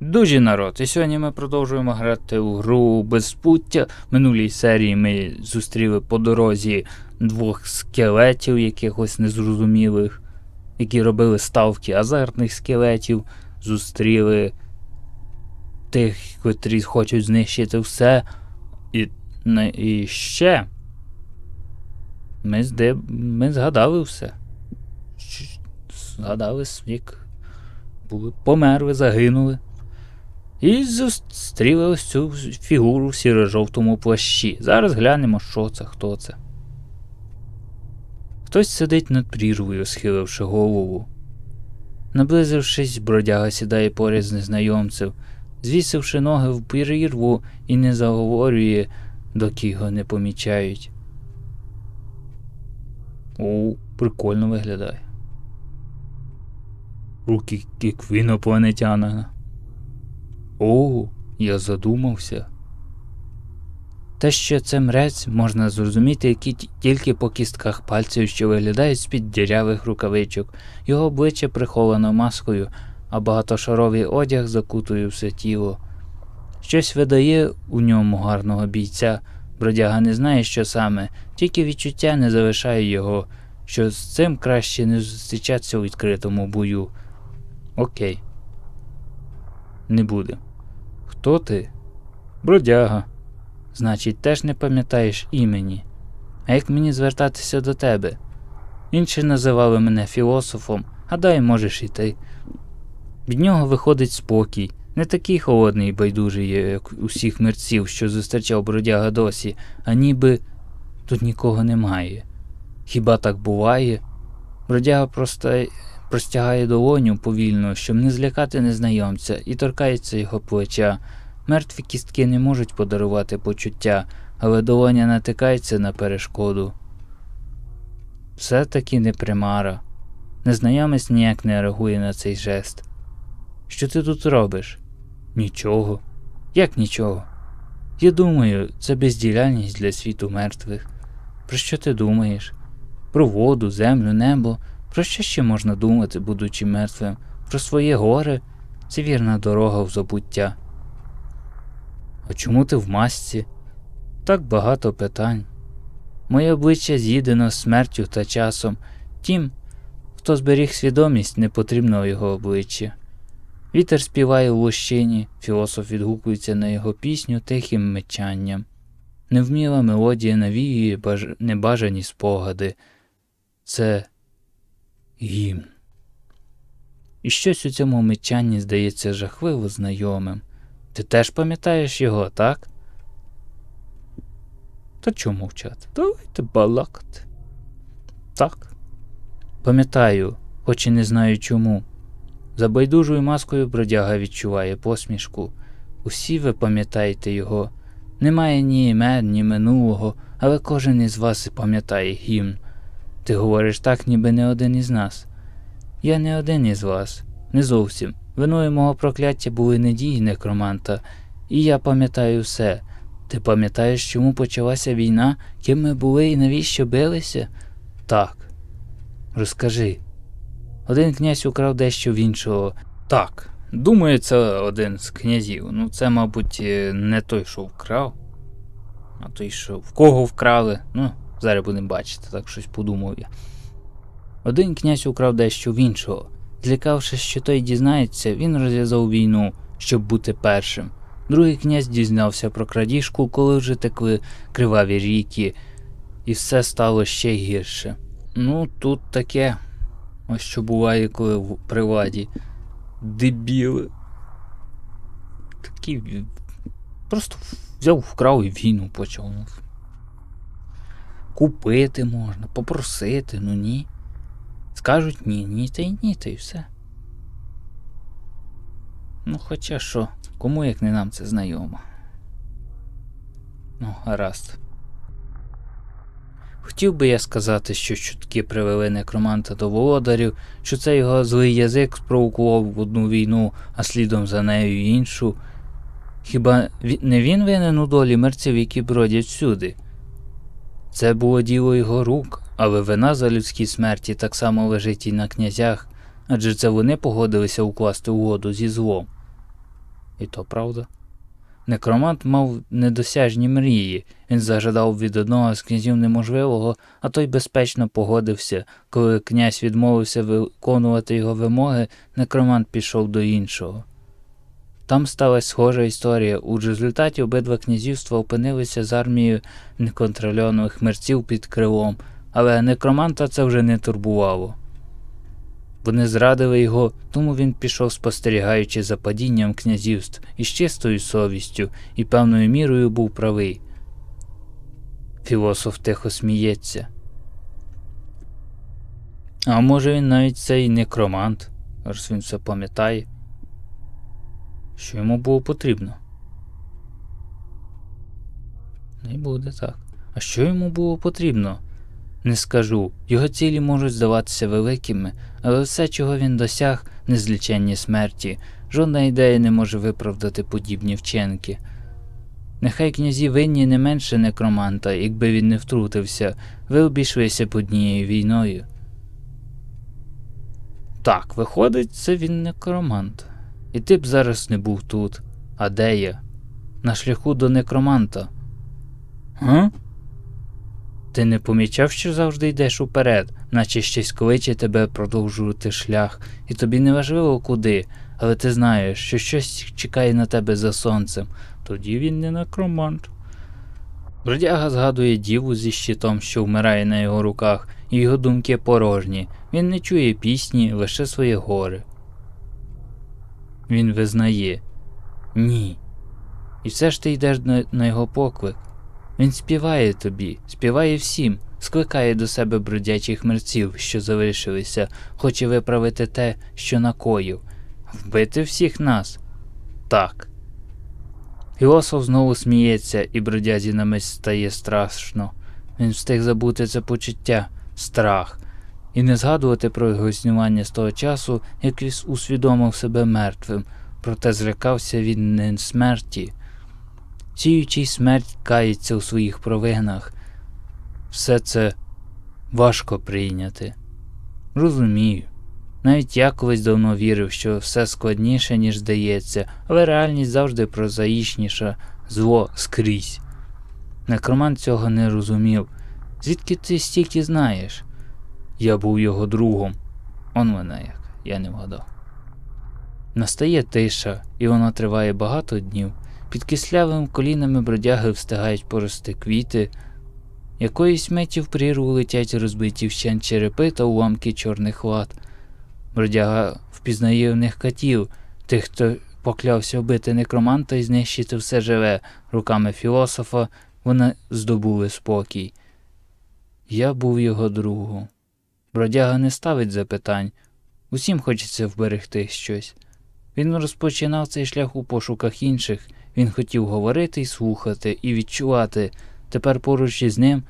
Дуже народ, і сьогодні ми продовжуємо грати у гру безпуття. В минулій серії ми зустріли по дорозі двох скелетів, якихось незрозумілих, які робили ставки азартних скелетів, зустріли тих, котрі хочуть знищити все. І, і ще ми, зде, ми згадали все. Згадали як були, померли, загинули. І зустріли ось цю фігуру в сіро-жовтому плащі. Зараз глянемо, що це, хто це. Хтось сидить над прірвою, схиливши голову. Наблизившись, бродяга сідає поряд з незнайомцем, звісивши ноги в прірву і не заговорює, доки його не помічають. О, прикольно виглядає. Руки, як інопланетянина. О, я задумався. Те, що це мрець, можна зрозуміти які тільки по кістках пальців, що виглядають з-під дірявих рукавичок. Його обличчя приховано маскою, а багатошаровий одяг закутує все тіло. Щось видає у ньому гарного бійця. Бродяга не знає, що саме, тільки відчуття не залишає його, що з цим краще не зустрічатися у відкритому бою. Окей. Не буде. Хто ти? Бродяга. Значить, теж не пам'ятаєш імені. А як мені звертатися до тебе? Інші називали мене філософом, гадаю, можеш і. Від нього виходить спокій, не такий холодний і байдужий, як усіх мерців, що зустрічав бродяга досі, а ніби тут нікого немає. Хіба так буває? Бродяга просто простягає долоню повільно, щоб не злякати незнайомця, і торкається його плеча. Мертві кістки не можуть подарувати почуття, але долоня натикається на перешкоду. Все таки не примара. Незнайомець ніяк не реагує на цей жест. Що ти тут робиш? Нічого. Як нічого? Я думаю, це бездіяльність для світу мертвих. Про що ти думаєш? Про воду, землю, небо. Про що ще можна думати, будучи мертвим? Про своє горе? Це вірна дорога в забуття. А чому ти в масці? Так багато питань. Моє обличчя з'їдено смертю та часом. Тім, хто зберіг свідомість, не потрібно його обличчя. Вітер співає у лощині, філософ відгукується на його пісню тихим мечанням. Невміла мелодія навіює баж... небажані спогади. Це гімн. І щось у цьому мечанні здається жахливо знайомим. Ти теж пам'ятаєш його, так? Та чому мовчати? Давайте балакати. Так. Пам'ятаю, хоч і не знаю чому. За байдужою маскою бродяга відчуває посмішку. Усі ви пам'ятаєте його. Немає ні імен, ні минулого, але кожен із вас пам'ятає гімн. Ти говориш так, ніби не один із нас. Я не один із вас, не зовсім. Виною мого прокляття були недії некроманта, і я пам'ятаю все. Ти пам'ятаєш, чому почалася війна, ким ми були і навіщо билися? Так. Розкажи. Один князь украв дещо в іншого. Так. Думаю, це один з князів. Ну, це, мабуть, е, не той, що вкрав, а той, що в кого вкрали. Ну, зараз будемо бачити, так щось подумав я. Один князь украв дещо в іншого. Злякавшись, що той дізнається, він розв'язав війну, щоб бути першим. Другий князь дізнався про крадіжку, коли вже текли криваві ріки, і все стало ще гірше. Ну, тут таке. Ось що буває, коли в при владі. Дебіли. Такі. Просто взяв, вкрав і війну почав. Купити можна, попросити, ну ні. Скажуть ні, ні, та й ні, та й все. Ну, хоча що, кому як не нам це знайомо. Ну, гаразд. Хотів би я сказати, що чутки привели некроманта до володарів, що це його злий язик спровокував одну війну, а слідом за нею іншу. Хіба не він винен у долі мерців, які бродять всюди? Це було діло його рук, але вина за людські смерті так само лежить і на князях, адже це вони погодилися укласти угоду зі злом. І то правда. Некромант мав недосяжні мрії. Він зажадав від одного з князів неможливого, а той безпечно погодився. Коли князь відмовився виконувати його вимоги, некромант пішов до іншого. Там сталася схожа історія. У результаті обидва князівства опинилися з армією неконтрольованих мерців під крилом, але некроманта це вже не турбувало. Вони зрадили його, тому він пішов спостерігаючи за падінням князівств із чистою совістю і певною мірою був правий. Філософ тихо сміється. А може він навіть цей некромант, раз він все пам'ятає, що йому було потрібно. Не буде так. А що йому було потрібно? Не скажу. Його цілі можуть здаватися великими, але все, чого він досяг, незліченні смерті, жодна ідея не може виправдати подібні вчинки. Нехай князі винні не менше некроманта, якби він не втрутився, ви обійшлися б однією війною. Так, виходить, це він некромант. І ти б зараз не був тут. А де я? На шляху до некроманта. Га? Ти не помічав, що завжди йдеш уперед, наче щось кличе тебе продовжувати шлях, і тобі не важливо куди, але ти знаєш, що щось чекає на тебе за сонцем. Тоді він не некромант. Бродяга згадує діву зі щитом, що вмирає на його руках, і його думки порожні. Він не чує пісні, лише своє горе. Він визнає ні. І все ж ти йдеш на, на його поклик. Він співає тобі, співає всім, скликає до себе бродячих мерців, що залишилися, хоче виправити те, що накоїв, вбити всіх нас. Так. Філософ знову сміється, і бродязі на мить стає страшно. Він встиг забути це почуття, страх, і не згадувати про його існування з того часу, як усвідомив себе мертвим, проте зрекався він не смерті. Сіючий смерть кається у своїх провинах. Все це важко прийняти. Розумію. Навіть я колись давно вірив, що все складніше, ніж здається, але реальність завжди прозаїчніша, зло скрізь. Некромант цього не розумів. Звідки ти стільки знаєш? Я був його другом. Он мене як, я не вгадав. Настає тиша, і вона триває багато днів. Під кислявими колінами бродяги встигають порости квіти. Якоїсь миті в прірву летять розбиті вщент черепи та уламки чорних лад. Бродяга впізнає в них катів, тих, хто поклявся вбити некроманта і знищити все живе. Руками філософа вони здобули спокій. Я був його другом. Бродяга не ставить запитань. Усім хочеться вберегти щось. Він розпочинав цей шлях у пошуках інших. Він хотів говорити і слухати, і відчувати. Тепер поруч із ним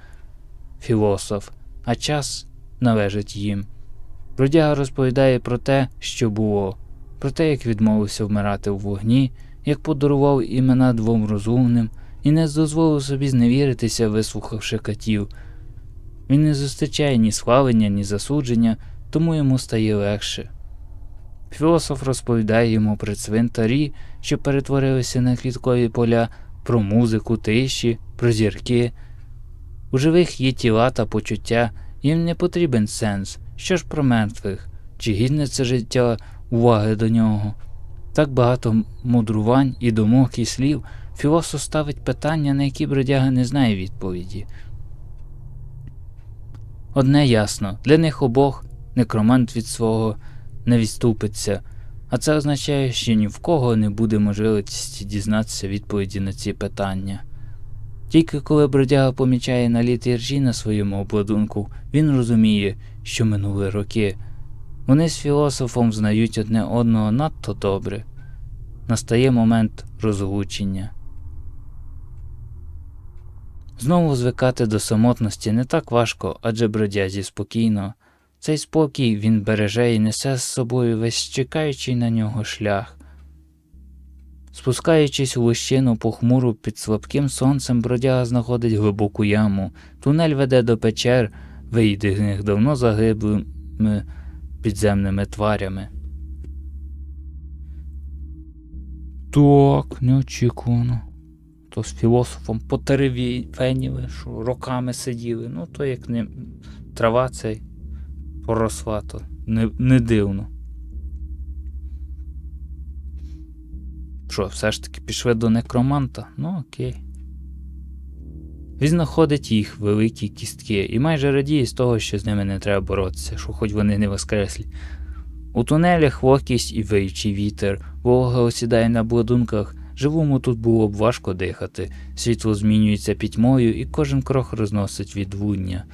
філософ, а час належить їм. Бродяга розповідає про те, що було, про те, як відмовився вмирати в вогні, як подарував імена двом розумним і не дозволив собі зневіритися, вислухавши катів. Він не зустрічає ні схвалення, ні засудження, тому йому стає легше. Філософ розповідає йому про цвинтарі, що перетворилися на квіткові поля, про музику, тиші, про зірки. У живих є тіла та почуття, їм не потрібен сенс. Що ж про мертвих? Чи гідне це життя уваги до нього? Так багато мудрувань і думок і слів філософ ставить питання, на які бродяга не знає відповіді. Одне ясно, для них обох некромант від свого не відступиться, а це означає, що ні в кого не буде можливості дізнатися відповіді на ці питання. Тільки коли бродяга помічає наліт іржі на своєму обладунку, він розуміє, що минули роки. Вони з філософом знають одне одного надто добре. Настає момент розлучення. Знову звикати до самотності не так важко, адже бродязі спокійно. Цей спокій він береже і несе з собою весь чекаючий на нього шлях. Спускаючись у лущину похмуру під слабким сонцем, бродяга знаходить глибоку яму. Тунель веде до печер, вийдених давно загиблими підземними тварями. Так, неочікувано. То з філософом по що роками сиділи. Ну, то як не трава цей поросла, то не, не дивно. Що, все ж таки пішли до некроманта? Ну окей. Він знаходить їх великі кістки і майже радіє з того, що з ними не треба боротися, що хоч вони не воскреслі. У тунелях вогкість і виючий вітер, волога осідає на бладунках, живому тут було б важко дихати, світло змінюється пітьмою і кожен крок розносить відлуння.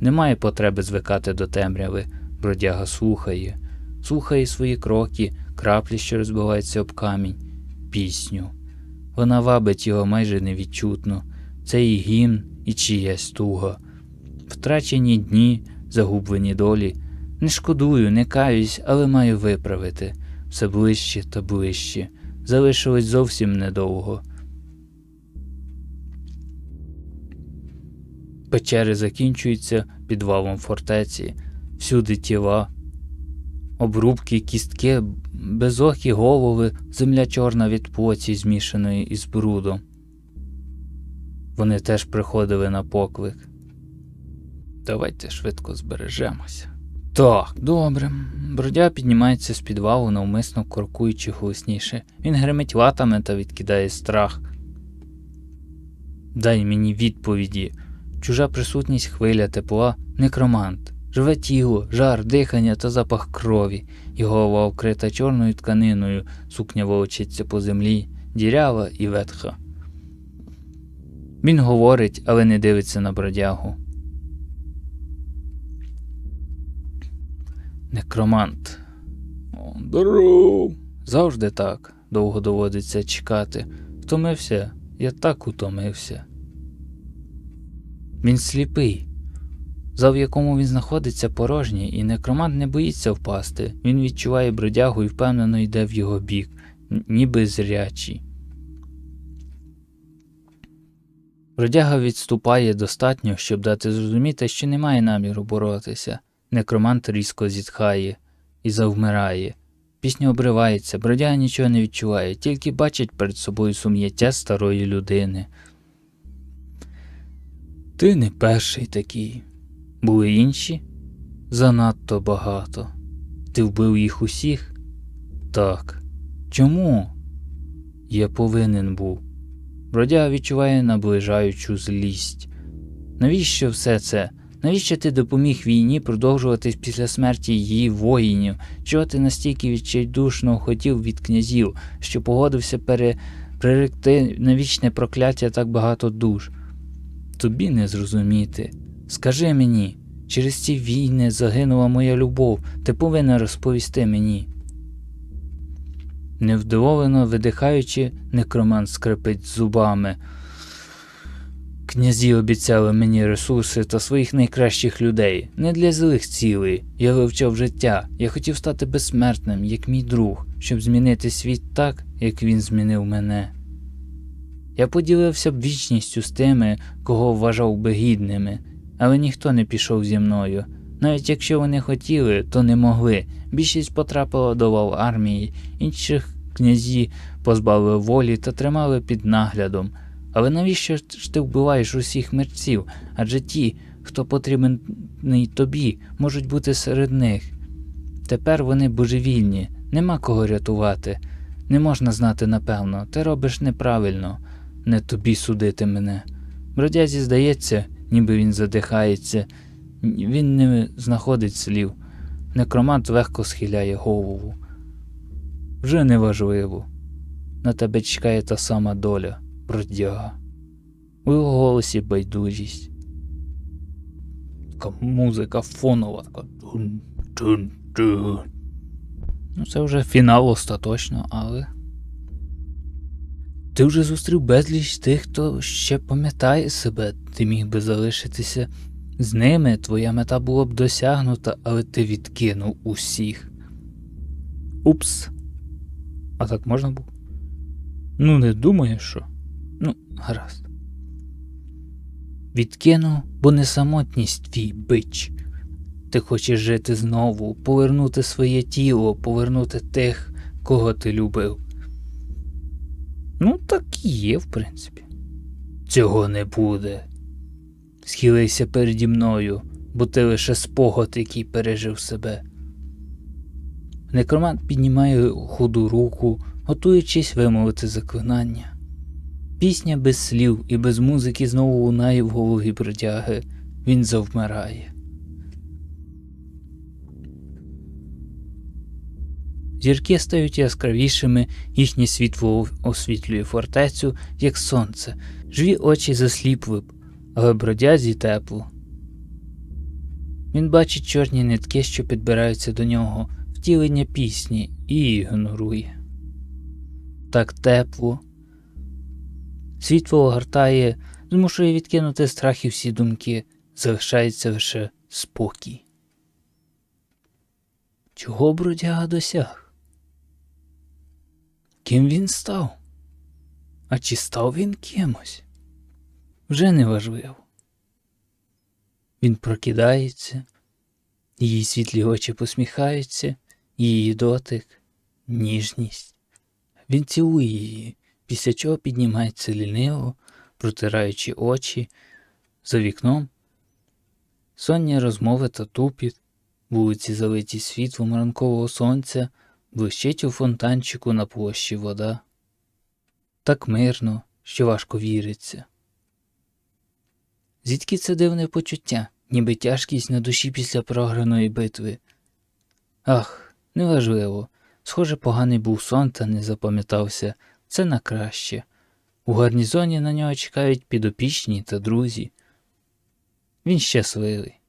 Немає потреби звикати до темряви, бродяга слухає, слухає свої кроки, краплі, що розбиваються об камінь, пісню. Вона вабить його майже невідчутно. Це і гімн, і чиясь туга. Втрачені дні, загублені долі. Не шкодую, не каюсь, але маю виправити. Все ближче та ближче. Залишилось зовсім недовго. Печери закінчуються підвалом фортеці, всюди тіла, обрубки, кістки, безокі голови, земля чорна від поці, змішаної із брудом. Вони теж приходили на поклик. Давайте швидко збережемося. Так, добре. Бродя піднімається з підвалу, навмисно коркуючи голосніше. Він гримить латами та відкидає страх. Дай мені відповіді. Чужа присутність хвиля тепла, некромант, живе тіло, жар, дихання та запах крові. Його голова вкрита чорною тканиною, сукня волочиться по землі, дірява і ветха. Він говорить, але не дивиться на бродягу. Некромант. Здоров. Завжди так. Довго доводиться чекати. Втомився, я так утомився. Він сліпий. Зал, в якому він знаходиться, порожній, і некромант не боїться впасти. Він відчуває бродягу і впевнено йде в його бік, ніби зрячий. Бродяга відступає достатньо, щоб дати зрозуміти, що немає наміру боротися. Некромант різко зітхає і завмирає. Пісня обривається, бродяга нічого не відчуває, тільки бачить перед собою сум'яття старої людини. Ти не перший такий. Були інші? Занадто багато. Ти вбив їх усіх? Так. Чому? Я повинен був. Бродяга відчуває наближаючу злість. Навіщо все це? Навіщо ти допоміг війні продовжуватись після смерті її воїнів? Чого ти настільки відчайдушно хотів від князів, що погодився пере... приректи на вічне прокляття так багато душ? Тобі не зрозуміти. Скажи мені, через ці війни загинула моя любов, ти повинен розповісти мені. Невдоволено видихаючи, некромант скрипить зубами. Князі обіцяли мені ресурси та своїх найкращих людей. Не для злих цілей. Я вивчав життя. Я хотів стати безсмертним, як мій друг, щоб змінити світ так, як він змінив мене. Я поділився б вічністю з тими, кого вважав би гідними, але ніхто не пішов зі мною. Навіть якщо вони хотіли, то не могли. Більшість потрапила до лав армії, інших князі позбавили волі та тримали під наглядом. Але навіщо ж ти вбиваєш усіх мерців? Адже ті, хто потрібний тобі, можуть бути серед них. Тепер вони божевільні, нема кого рятувати. Не можна знати напевно, ти робиш неправильно, не тобі судити мене. Бродязі здається, ніби він задихається, він не знаходить слів. Некромант легко схиляє голову. Вже неважливо. На тебе чекає та сама доля, бродяга. У його голосі байдужість. Така музика фонова, така. Ну, це вже фінал остаточно, але. Ти вже зустрів безліч тих, хто ще пам'ятає себе, ти міг би залишитися з ними, твоя мета була б досягнута, але ти відкинув усіх. Упс. А так можна було? Ну, не думаю, що. Ну, гаразд. Відкинув, бо не самотність твій бич. Ти хочеш жити знову, повернути своє тіло, повернути тих, кого ти любив. Ну, так і є, в принципі. Цього не буде. Схилився переді мною, бо ти лише спогад, який пережив себе. Некромант піднімає худу руку, готуючись вимовити заклинання. Пісня без слів і без музики знову лунає в голові бродяги. Він завмирає. Зірки стають яскравішими, їхнє світло освітлює фортецю, як сонце. Живі очі засліпли б, але бродязі тепло. Він бачить чорні нитки, що підбираються до нього, втілення пісні, і ігнорує. Так тепло. Світло огортає, змушує відкинути страх і всі думки, залишається лише спокій. Чого бродяга досяг? Ким він став? А чи став він кимось? Вже не важливо. Він прокидається, її світлі очі посміхаються, її дотик, ніжність. Він цілує її, після чого піднімається ліниво, протираючи очі за вікном. Сонні розмови та тупіт, вулиці залиті світлом ранкового сонця, блищить у фонтанчику на площі вода. Так мирно, що важко віриться. Звідки це дивне почуття, ніби тяжкість на душі після програної битви. Ах, неважливо. Схоже, поганий був сон та не запам'ятався. Це на краще. У гарнізоні на нього чекають підопічні та друзі. Він щасливий.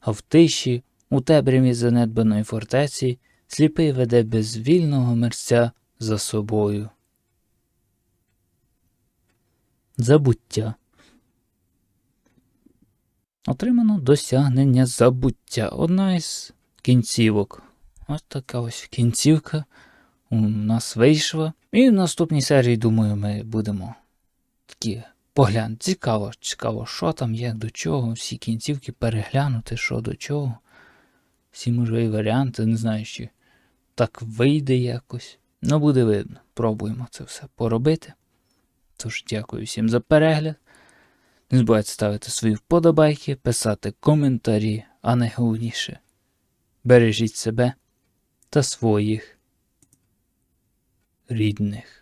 А в тиші, у темряві занедбаної фортеці, сліпий веде безвільного мерця за собою. Забуття. Отримано досягнення забуття. Одна із кінцівок. Ось така ось кінцівка у нас вийшла. І в наступній серії, думаю, ми будемо такі поглянути. Цікаво, цікаво, що там є, до чого, всі кінцівки переглянути, що до чого. Всі можливі варіанти, не знаю, чи так вийде якось. Ну, буде видно. Пробуємо це все поробити. Тож, дякую всім за перегляд. Не забувайте ставити свої вподобайки, писати коментарі, а найголовніше бережіть себе та своїх рідних.